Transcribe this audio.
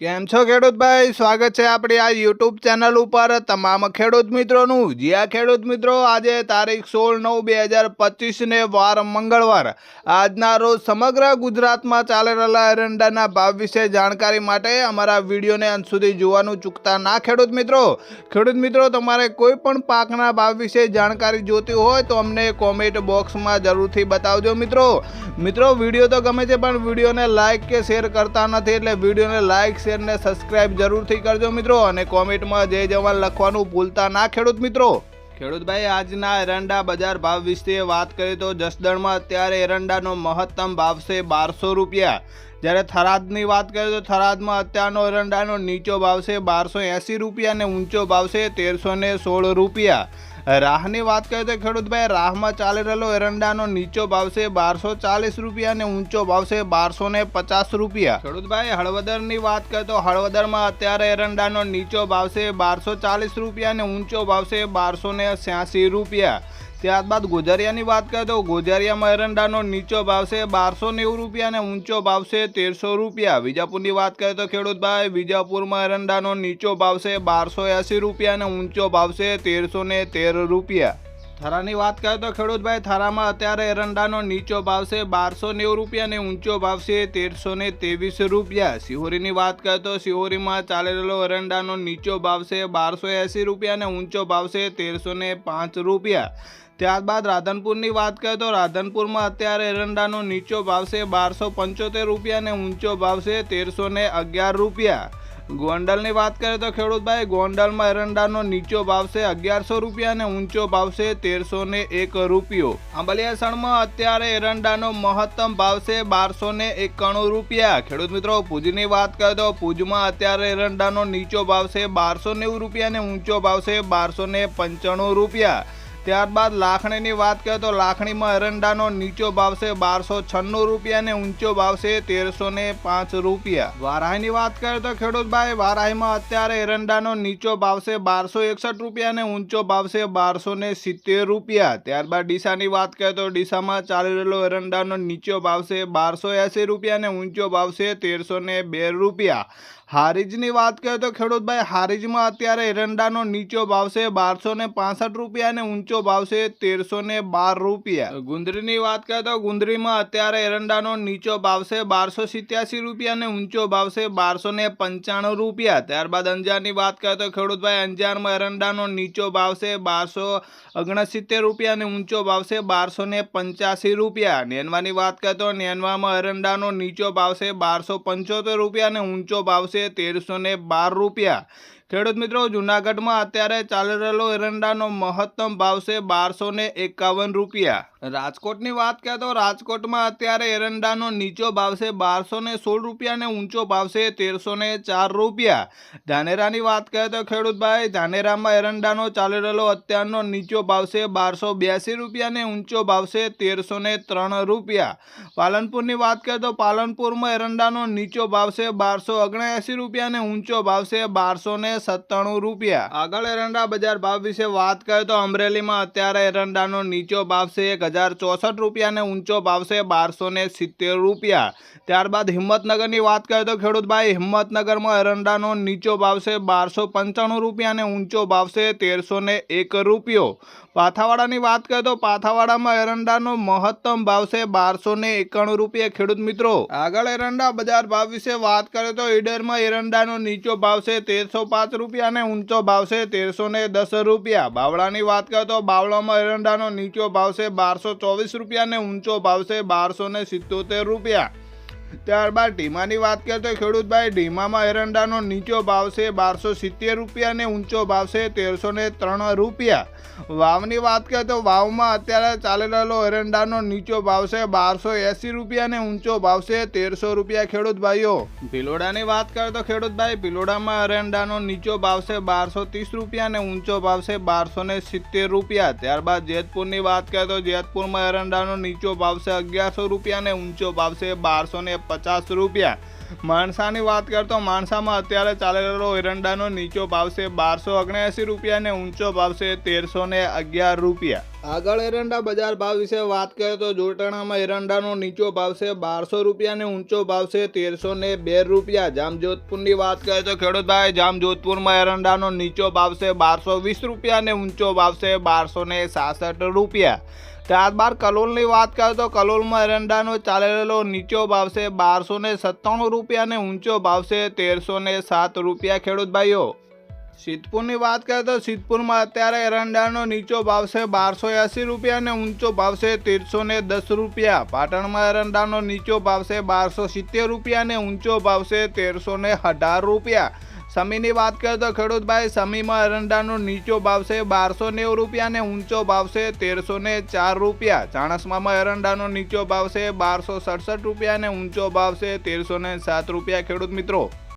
કેમ છો ખેડૂતભાઈ? સ્વાગત છે આપણી આ યુટ્યુબ ચેનલ ઉપર. તમામ ખેડૂત મિત્રોનું જ્યાં ખેડૂત મિત્રો, આજે તારીખ સોળ નવ બે હજાર પચીસને વાર મંગળવાર. આજના રોજ સમગ્ર ગુજરાતમાં ચાલી રહેલા એરંડાના ભાવ વિશે જાણકારી માટે અમારા વિડીયોને અંત સુધી જોવાનું ચૂકતા ના ખેડૂત મિત્રો. ખેડૂત મિત્રો, તમારે કોઈ પણ પાકના ભાવ વિશે જાણકારી જોતી હોય તો અમને કોમેન્ટ બોક્સમાં જરૂરથી બતાવજો મિત્રો. મિત્રો, વીડિયો તો ગમે છે પણ વિડીયોને લાઇક કે શેર કરતા નથી એટલે વિડીયોને લાઇક શેર સબસ્ક્રાઇબ જરૂરથી કરજો મિત્રો અને કોમેન્ટમાં જય જવાન લખવાનું ભૂલતા ના ખેડૂત મિત્રો. ખેડૂતભાઈ આજના એરંડા બજાર ભાવ વિશે વાત કરીએ તો જસદણમાં અત્યારે એરંડાનો મહત્તમ ભાવ છે બારસો રૂપિયા. જ્યારે થરાદની વાત કરીએ તો થરાદમાં અત્યારનો એરંડાનો નીચો ભાવ છે બારસો એંસી રૂપિયા અને ઊંચો ભાવ છે તેરસો સોળ રૂપિયા. રાહની વાત કરીએ તો ખેડૂતભાઈ, રાહમાં ચાલી રહેલો એરંડાનો નીચો ભાવ છે બારસો ચાલીસ રૂપિયા અને ઊંચો ભાવ છે બારસો ને પચાસ રૂપિયા. ખેડૂતભાઈ, હળવદરની વાત કરીએ તો હળવદરમાં અત્યારે એરંડાનો નીચો ભાવ છે બારસો ચાલીસ રૂપિયા અને ઊંચો ભાવ છે બારસો ને રૂપિયા. ત્યારબાદ ગોજારિયાની વાત કરીએ તો ગોજારિયામાં એરંડાનો નીચો ભાવ છે બારસો નેવું રૂપિયા અને ઊંચો ભાવ છે તેરસો રૂપિયા. વિજાપુરની વાત કરીએ તો ખેડૂતભાઈ, વિજાપુરમાં એરંડાનો નીચો ભાવ છે બારસો એંસી રૂપિયા અને ઊંચો ભાવ છે તેરસો ને તેર રૂપિયા. થરાની વાત કરીએ તો ખેડૂતભાઈ, થરામાં અત્યારે એરંડાનો નીચો ભાવ છે બારસો નેવું રૂપિયા અને ઊંચો ભાવ છે તેરસો ને ત્રેવીસ રૂપિયા. સિહોરીની વાત કરીએ તો સિહોરીમાં ચાલી રહેલો એરંડાનો નીચો ભાવ છે બારસો એંસી રૂપિયા અને ઊંચો ભાવ છે તેરસો ને પાંચ રૂપિયા. ત્યારબાદ રાધનપુરની વાત કરીએ તો રાધનપુરમાં અત્યારે એરંડાનો નીચો ભાવ છે બારસો પંચોતેર રૂપિયા અને ઊંચો ભાવ છે તેરસો અગિયાર રૂપિયા. ગોંડલની વાત કરીએ તો ખેડૂતભાઈ, ગોંડલમાં એરંડાનો નીચો ભાવ છે અગિયારસો રૂપિયા અને ઊંચો ભાવ છે તેરસો એક રૂપિયો. આંબલિયાસણમાં અત્યારે એરંડાનો મહત્તમ ભાવ છે બારસો એકાણું રૂપિયા. ખેડૂત મિત્રો ભુજની વાત કરીએ તો ભુજમાં અત્યારે એરંડાનો નીચો ભાવ છે બારસો નેવું રૂપિયા અને ઊંચો ભાવ છે બારસો પંચાણું રૂપિયા. ત્યારબાદ લાખણીની વાત કરીએ તો લાખણીમાં એરંડાનો નીચો ભાવ છે બારસો છન્નું રૂપિયા અને ઊંચો ભાવ છે તેરસો ને પાંચ રૂપિયા. વારાહીની વાત કરીએ તો ખેડૂતભાઈ, વારાહીમાં અત્યારે એરંડાનો નીચો ભાવ છે બારસો એકસઠ રૂપિયા અને ઊંચો ભાવ છે બારસો ને સિત્તેર રૂપિયા. ત્યારબાદ ડીસાની વાત કરીએ તો ડીસામાં ચાલી રહેલો એરંડાનો નીચો ભાવ છે બારસો એંસી રૂપિયા અને ઊંચો ભાવ છે તેરસો ને બે રૂપિયા. હારીજની વાત કરીએ તો ખેડૂતભાઈ, હારીજમાં અત્યારે એરંડાનો નીચો ભાવ છે બારસો ને પાસઠ રૂપિયા અને ઊંચો ભાવ છે તેરસો ને બાર રૂપિયા. ગુંદરીની વાત કરીએ તો ગુંદરીમાં અત્યારે એરંડાનો નીચો ભાવ છે બારસો સિત્યાસી રૂપિયા અને ઊંચો ભાવ છે બારસો ને પંચાણું રૂપિયા. ત્યારબાદ અંજારની વાત કરીએ તો ખેડૂતભાઈ, અંજારમાં એરંડાનો નીચો ભાવ છે બારસો ઓગણસિત્તેર રૂપિયા અને ઊંચો ભાવ છે બારસો ને પંચ્યાસી રૂપિયા. નેનવાની વાત કરીએ તો નેનવામાં એરંડાનો નીચો ભાવ છે બારસો પંચોતેર રૂપિયા અને ઊંચો ભાવ છે તેરસો ને બાર રૂપિયા. ખેડૂત મિત્રો, જુનાગઢમાં અત્યારે ચાલી રહેલો એરંડાનો મહત્તમ ભાવ છે બારસો ને એકાવન રૂપિયા. રાજકોટની વાત કરીએ તો રાજકોટમાં અત્યારે એરંડાનો નીચો ભાવ છે બારસો ને સોળ રૂપિયા અને ઊંચો ભાવ છે તેરસો ને ચાર રૂપિયા. ધાનેરાની વાત કરીએ તો ખેડૂતભાઈ, ધાનેરામાં એરંડાનો ચાલી રહેલો અત્યારનો નીચો ભાવ છે બારસો બ્યાસી રૂપિયા અને ઊંચો ભાવ છે તેરસો ને ત્રણ રૂપિયા. પાલનપુરની વાત કરીએ તો પાલનપુરમાં એરંડાનો નીચો ભાવ છે બારસો ઓગણએંસી રૂપિયા અને ઊંચો ભાવ છે બારસો ને સત્તાણું રૂપિયા. આગળ એરંડા બજાર ભાવ વિશે વાત કરીએ તો અમરેલીમાં અત્યારે એરંડાનો નીચો ભાવ છે એક હજાર ચોસઠ રૂપિયાને ઊંચો ભાવ છે બારસો ને સિત્તેર રૂપિયા. ત્યારબાદ હિંમતનગરની વાત કરીએ તો ખેડૂતભાઈ, હિંમતનગરમાં એરંડાનો નીચો ભાવ છે બારસો પંચાણું રૂપિયાને ઊંચો ભાવ છે તેરસો એક રૂપિયો. પાથાવાડાની વાત કરીએ તો પાથાવાડામાં એરંડાનો મહત્તમ ભાવ છે બારસો એકાણું રૂપિયા. ખેડૂત મિત્રો, આગળ એરંડા બજાર ભાવ વિશે વાત કરીએ તો ઈડરમાં એરંડાનો નીચો ભાવ છે તેરસો પાંચ રૂપિયા અને ઊંચો ભાવ છે તેરસો દસ રૂપિયા. બાવળાની વાત કરીએ તો બાવળામાં એરંડાનો નીચો ભાવ છે બારસો રૂપિયા અને ઊંચો ભાવ છે બારસો સિત્તોતેર રૂપિયા. ત્યારબાદ ઢીમાની વાત કરીએ તો ખેડૂતભાઈ ઢીમામાં એરંડાનો નીચો ભાવ છે બારસો સિત્તેર રૂપિયા અને ઊંચો ભાવ છે તેરસો ને ત્રણ રૂપિયા. વાવની વાત કરીએ તો વાવમાં અત્યારે ચાલી રહેલો એરંડાનો નીચો ભાવ છે બારસો એંસી રૂપિયા અને ઊંચો ભાવ છે તેરસો રૂપિયા. ખેડૂત ભાઈઓ ભિલોડાની વાત કરીએ તો ખેડૂતભાઈ, ભિલોડામાં એરંડાનો નીચો ભાવ છે બારસો ત્રીસ રૂપિયા અને ઊંચો ભાવ છે બારસો ને સિત્તેર રૂપિયા. ત્યારબાદ જેતપુરની વાત કરીએ તો જેતપુરમાં એરંડાનો નીચો ભાવ છે અગિયારસો રૂપિયા અને ઊંચો ભાવ છે બારસો ને પચાસ રૂપિયા. માણસાની વાત કરતો માણસામાં અત્યારે ચાલી રહેલો એરંડાનો નીચો ભાવ છે બારસો ઓગણએંસી રૂપિયા અને ઊંચો ભાવ છે તેરસો અગિયાર રૂપિયા. આગળ એરંડા બજાર ભાવ વિશે વાત કરીએ તો જોટાણામાં એરંડાનો નીચો ભાવ છે બારસો રૂપિયા ને ઊંચો ભાવ છે તેરસો ને બે રૂપિયા. જામજોધપુરની વાત કરીએ તો ખેડૂતભાઈ, જામજોધપુરમાં એરંડાનો નીચો ભાવ છે બારસો વીસ રૂપિયા ને ઊંચો ભાવ છે બારસો ને સાસઠ રૂપિયા. ત્યારબાદ કલોલની વાત કરીએ તો કલોલમાં એરંડાનો ચાલેલો નીચો ભાવ છે બારસો ને સત્તાણું રૂપિયા ને ઊંચો ભાવ છે તેરસો ને સાત રૂપિયા. ખેડૂત ભાઈઓ સિદ્ધપુરની વાત કરીએ તો સિદ્ધપુરમાં અત્યારે એરંડાનો નીચો ભાવ છે બારસો એંસી રૂપિયા અને ઊંચો ભાવ છે તેરસો ને દસ રૂપિયા. પાટણમાં એરંડાનો નીચો ભાવ છે બારસો સિત્તેર રૂપિયા અને ઊંચો ભાવ છે તેરસો ને અઢાર રૂપિયા. સમીની વાત કરીએ તો ખેડૂતભાઈ, સમીમાં એરંડાનો નીચો ભાવ છે બારસો નેવું રૂપિયા અને ઊંચો ભાવ છે તેરસો ને ચાર રૂપિયા. ચાણસમામાં એરંડાનો નીચો ભાવ છે બારસો સડસઠ રૂપિયા અને ઊંચો ભાવ છે તેરસો ને સાત રૂપિયા. ખેડૂત મિત્રો